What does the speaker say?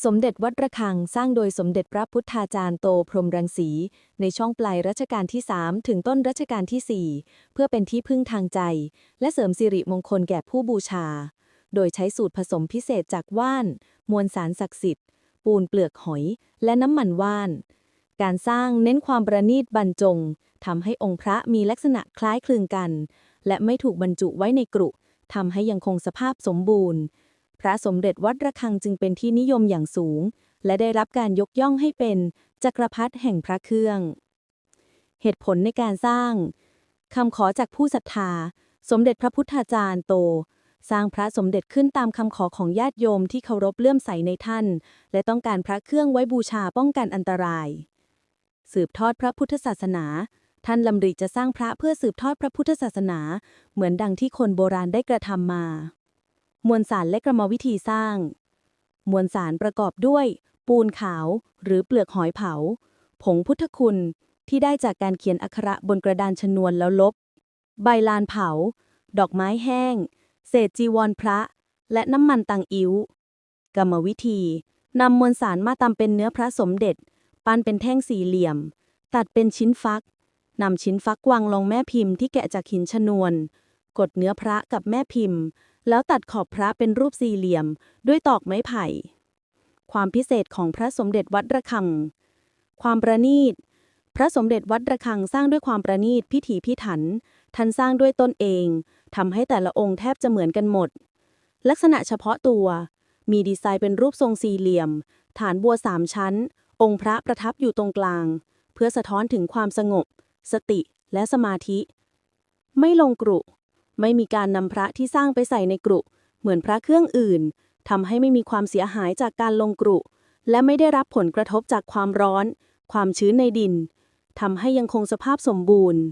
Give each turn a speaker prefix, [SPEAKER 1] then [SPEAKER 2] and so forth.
[SPEAKER 1] สมเด็จวัดระฆังสร้างโดยสมเด็จพระพุทธาจารย์โตพรหมรังสี ในช่วงปลายรัชกาลที่ 3 ถึงต้นรัชกาลที่ 4 เพื่อเป็นที่พึ่งทางใจ และเสริมสิริมงคลแก่ผู้บูชา โดยใช้สูตรผสมพิเศษจากว่าน มวลสารศักดิ์สิทธิ์ ปูนเปลือกหอย และน้ำมันว่าน การสร้างเน้นความประณีตบรรจงทำให้องค์พระมีลักษณะคล้ายคลึงกัน และไม่ถูกบรรจุไว้ในกรุทำให้ยังคงสภาพสมบูรณ์ พระสมเด็จวัดระฆังจึงเป็นที่นิยมอย่างสูง และได้รับการยกย่องให้เป็นจักรพรรดิแห่งพระเครื่อง เหตุผลในการสร้างคำขอจากผู้ศรัทธา สมเด็จพระพุทธาจารย์โต สร้างพระสมเด็จขึ้นตามคำขอของญาติโยมที่เคารพเลื่อมใสในท่าน และต้องการพระเครื่องไว้บูชาป้องกันอันตราย สืบทอดพระพุทธศาสนาท่านลำริจะสร้างพระเพื่อสืบทอดพระพุทธศาสนา เหมือนดังที่คนโบราณได้กระทำมา มวลสารและกรรมวิธีสร้าง มวลสารประกอบด้วย ปูนขาว หรือเปลือกหอยเผา ผงพุทธคุณ ที่ได้จากการเขียนอักขระบนกระดานชนวนแล้วลบ ใบลานเผา ดอกไม้แห้ง เศษจีวรพระ และน้ำมันตังอิ้ว กรรมวิธีนำมวลสารมาตำเป็นเนื้อพระสมเด็จ ปั้นเป็นแท่งสี่เหลี่ยม ตัดเป็นชิ้นฟักนำชิ้นฟักวางลงแม่พิมพ์ที่แกะจากหินชนวน กดเนื้อพระกับแม่พิมพ์ แล้วตัดขอบพระเป็นรูปสี่เหลี่ยม ด้วยตอกไม้ไผ่ ความพิเศษของพระสมเด็จวัดระฆัง ความประณีต พระสมเด็จวัดระฆังสร้างด้วยความประณีตพิถีพิถันท่านสร้างด้วยตนเองทำให้แต่ละองค์แทบจะเหมือนกันหมด ลักษณะเฉพาะตัว มีดีไซน์เป็นรูปทรงสี่เหลี่ยม ฐานบัวสามชั้น องค์พระประทับอยู่ตรงกลาง เพื่อสะท้อนถึงความสงบ สติและสมาธิ ไม่ลงกรุ ไม่มีการนำพระที่สร้างไปใส่ในกรุ เหมือนพระเครื่องอื่นทำให้ไม่มีความเสียหายจากการลงกรุ และไม่ได้รับผลกระทบจากความร้อน ความชื้นในดินทำให้ยังคงสภาพสมบูรณ์